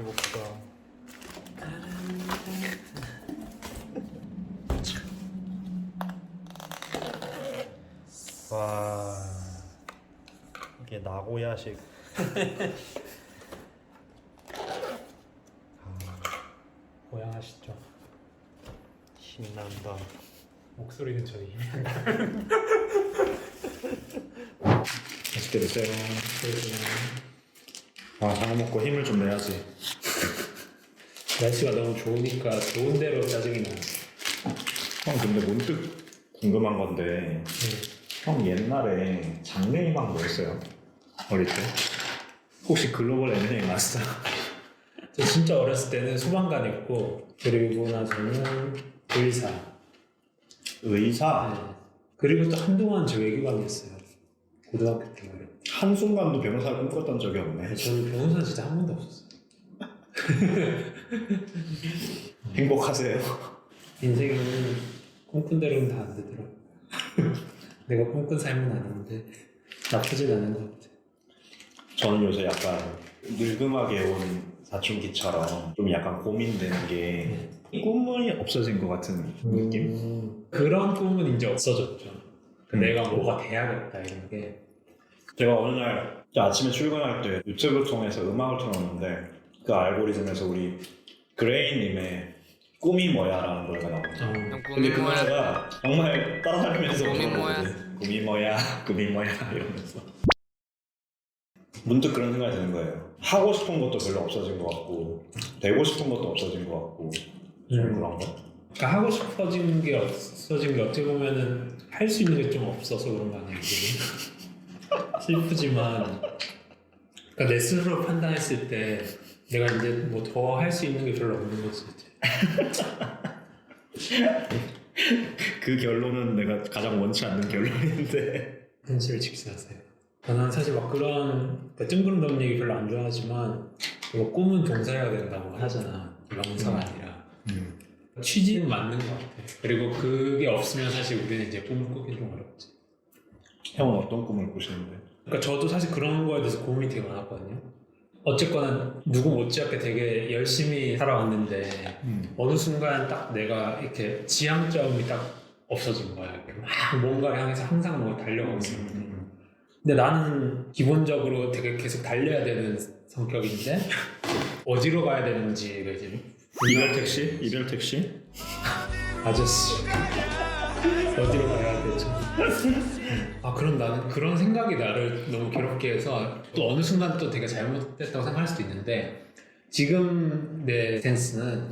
배고프다. 와 이게 나고야식. 고양하시죠? 신난다. 목소리는 저희 맛있게 드세요. 아, 장 먹고 힘을 좀 내야지. 날씨가 너무 좋으니까 좋은 대로 짜증이 나. 형, 근데 문득 궁금한 건데, 형 옛날에 장래희망 뭐였어요? 어릴 때? 혹시 글로벌 M&A 마스터? 저 진짜 어렸을 때는 소방관이었고 그리고 나서는 의사. 의사? 네. 그리고 또 한동안 저 외교관이었어요. 고등학교 때. 한순간도 변호사를 꿈꿨던 적이 없네. 저는 변호사 진짜 한 번도 없었어요. 행복하세요? 인생은 꿈꾼 대로는 다 안 되더라고. 내가 꿈꾼 삶은 아닌데 나쁘진 않은 것 같아. 저는 요새 약간 늙음하게 온 사춘기처럼 좀 약간 고민되는 게 꿈이 없어진 것 같은 느낌? 음, 그런 꿈은 이제 없어졌죠. 그 음. 내가 뭐가 돼야겠다 이런 게. 제가 어느 날 아침에 출근할 때 유튜브 통해서 음악을 틀었는데 그 알고리즘에서 우리 그레이님의 꿈이 뭐야라는 노래가 나오거든요. 어, 근데 그 뭐야? 노래가 정말 따라다니면서 꿈이 불러보거든. 꿈이 뭐야? 꿈이 뭐야? 이러면서 문득 그런 생각이 드는 거예요. 하고 싶은 것도 별로 없어진 것 같고 되고 싶은 것도 없어진 것 같고 좀 음. 그런 거. 그러니까 하고 싶어진 게 없어진 게 어떻게 보면은 할 수 있는 게 좀 없어서 그런 거 아니에요? 지금? 슬프지만 그러니까 내 스스로 판단했을 때 내가 이제 뭐 더 할 수 있는 게 별로 없는 거지. 그 결론은 내가 가장 원치 않는 결론인데 현실을 직시하세요. 저는 사실 막 그런 그러니까 뜬구름 얘기 별로 안 좋아하지만 이거 꿈은 동사해야 된다고 하잖아. 명사가 음. 아니라. 취지는 맞는 것 같아. 그리고 그게 없으면 사실 우리는 이제 꿈을 꾸기 좀 어렵지. 형은 어떤 꿈을 꾸시는데? 그러니까 저도 사실 그런 거에 대해서 고민이 되게 많았거든요. 어쨌거나 누구 못지않게 되게 열심히 살아왔는데 어느 순간 딱 내가 이렇게 지향점이 딱 없어진 거야. 이렇게 막 뭔가를 향해서 항상 뭐 달려가고 있어. 근데 나는 기본적으로 되게 계속 달려야 되는 성격인데 어디로 가야 되는지가 이제 이별 택시? 이별 택시? 아저씨 어디로 가야 되죠? 아 그럼 나는 그런 생각이 나를 너무 괴롭게 해서 또 어느 순간 또 되게 잘못됐다고 생각할 수도 있는데 지금 내 스탠스는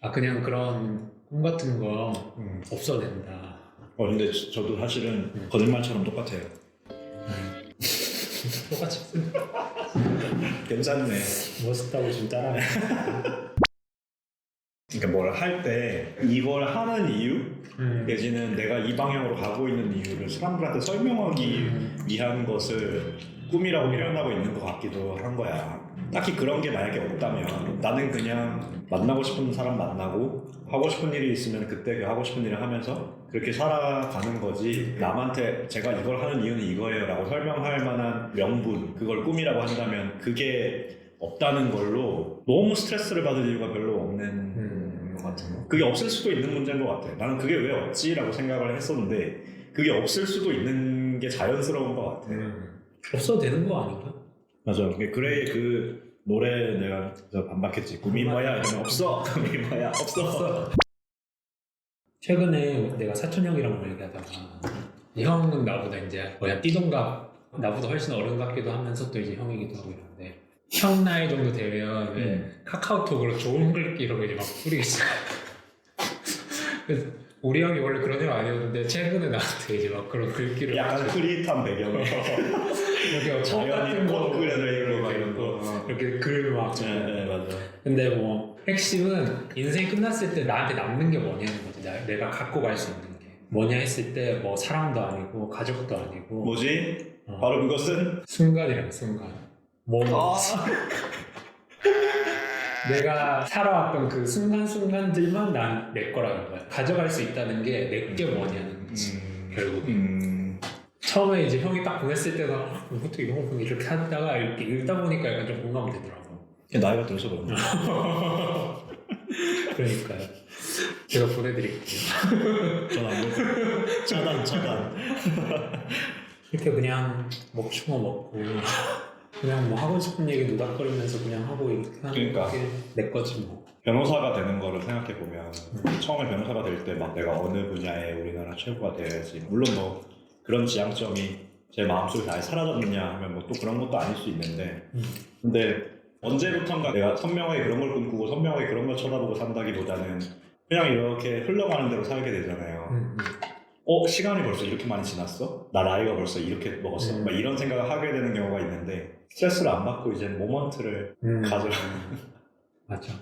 아 그냥 그런 꿈 같은 거 없어낸다. 어 근데 저- 저도 사실은 거짓말처럼 똑같아요. 똑같이 괜찮네. 멋있다고 좀 따라해. 그러니까 뭘 할 때 이걸 하는 이유 음. 내지는 내가 이 방향으로 가고 있는 이유를 사람들한테 설명하기 음. 위한 것을 꿈이라고 표현하고 있는 것 같기도 한 거야. 딱히 그런 게 만약에 없다면 나는 그냥 만나고 싶은 사람 만나고 하고 싶은 일이 있으면 그때 그 하고 싶은 일을 하면서 그렇게 살아가는 거지 남한테 제가 이걸 하는 이유는 이거예요 라고 설명할 만한 명분 그걸 꿈이라고 한다면 그게 없다는 걸로 너무 스트레스를 받을 이유가 별로 없는 음. 것거 그게 없을 수도 있는 문제인 것 같아 나는 그게 왜 없지? 라고 생각을 했었는데 그게 없을 수도 있는 게 자연스러운 것 같아 없어도 되는 거 아닌가? 맞아. 그레이 그 노래 내가 반박했지. 꿈이 뭐야? 이러면 없어. 꿈이 뭐야? 없어. 최근에 내가 사촌 형이랑 뭐 얘기하다가 이 형은 나보다 이제 뭐야 띠동갑 나보다 훨씬 어른 같기도 하면서 또 이제 형이기도 하고 이런데 형 나이 정도 되면 왜 음. 카카오톡으로 좋은 글귀 이런 거 이제 막 뿌리겠어. 그래서 우리 형이 원래 그런 형 아니었는데 최근에 나한테 이제 막 그런 글귀를 약간 흐릿한 배경에 이렇게 뭐 자연이 같은 거꽃 그려져 있고 막 이런 거. 이렇게 글을 막 적고 네, 네, 맞아. 근데 뭐 핵심은 인생이 끝났을 때 나한테 남는 게 뭐냐는 거지. 나- 내가 갖고 갈 수 있는 게 뭐냐 했을 때 뭐 사랑도 아니고 가족도 아니고 뭐지? 어, 바로 그것은 순간이랑 순간. 뭐 아, 내가 살아왔던 그 순간순간들만 난 내 거라는 거야. 가져갈 수 있다는 게 내 게 뭐냐는 거지. 음, 결국 음, 처음에 이제 형이 딱 보냈을 때가 아, 어떻게 이런 거 이렇게 하다가 이렇게 읽다 보니까 약간 좀 공감되더라고. 나이가 들어서 그런 거야. 그러니까요. 제가 보내드릴게요. 전안 먹고. 차단, 차단. 이렇게 그냥 먹추어 먹고 그냥 뭐 하고 싶은 얘기 노닥거리면서 그냥 하고 이렇게 하는 그러니까. 게내 거지 뭐. 변호사가 되는 거를 생각해 보면 처음에 변호사가 될 때 막 내가 어느 분야에 우리나라 최고가 돼야지 물론 뭐 그런 지향점이 제 마음속에 아예 사라졌느냐 하면 뭐 또 그런 것도 아닐 수 있는데 음. 근데 언제부턴가 내가 선명하게 그런 걸 꿈꾸고 선명하게 그런 걸 쳐다보고 산다기보다는 그냥 이렇게 흘러가는 대로 살게 되잖아요. 음, 음. 어 시간이 벌써 이렇게 많이 지났어? 나 나이가 벌써 이렇게 먹었어? 음. 막 이런 생각을 하게 되는 경우가 있는데 스트레스를 안 받고 이제 모먼트를 음. 가져. 맞아.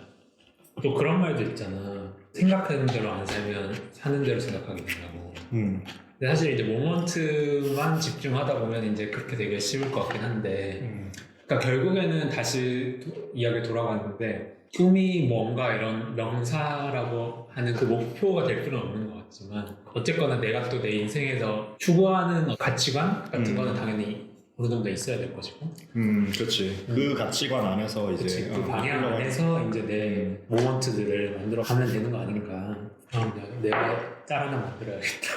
또 그런 말도 있잖아. 생각하는 대로 안 살면 사는 대로 생각하게 된다고. 음. 근데 사실 이제 모먼트만 집중하다 보면 이제 그렇게 되게 쉬울 것 같긴 한데. 음. 그러니까 결국에는 다시 도- 이야기 돌아가는데 꿈이 뭔가 이런 명사라고 하는 그 목표가 될 필요는 없는 것 같지만 어쨌거나 내가 또 내 인생에서 추구하는 가치관 같은 음. 거는 당연히 어느 정도 있어야 될 것이고. 음, 그렇지. 그 가치관 안에서 이제 그치, 그 어, 방향 흘러가- 안에서 이제 내 모먼트들을 만들어 가면 되는 거 아닌가. 아, 내가- 내가 딸 하나 만들어야겠다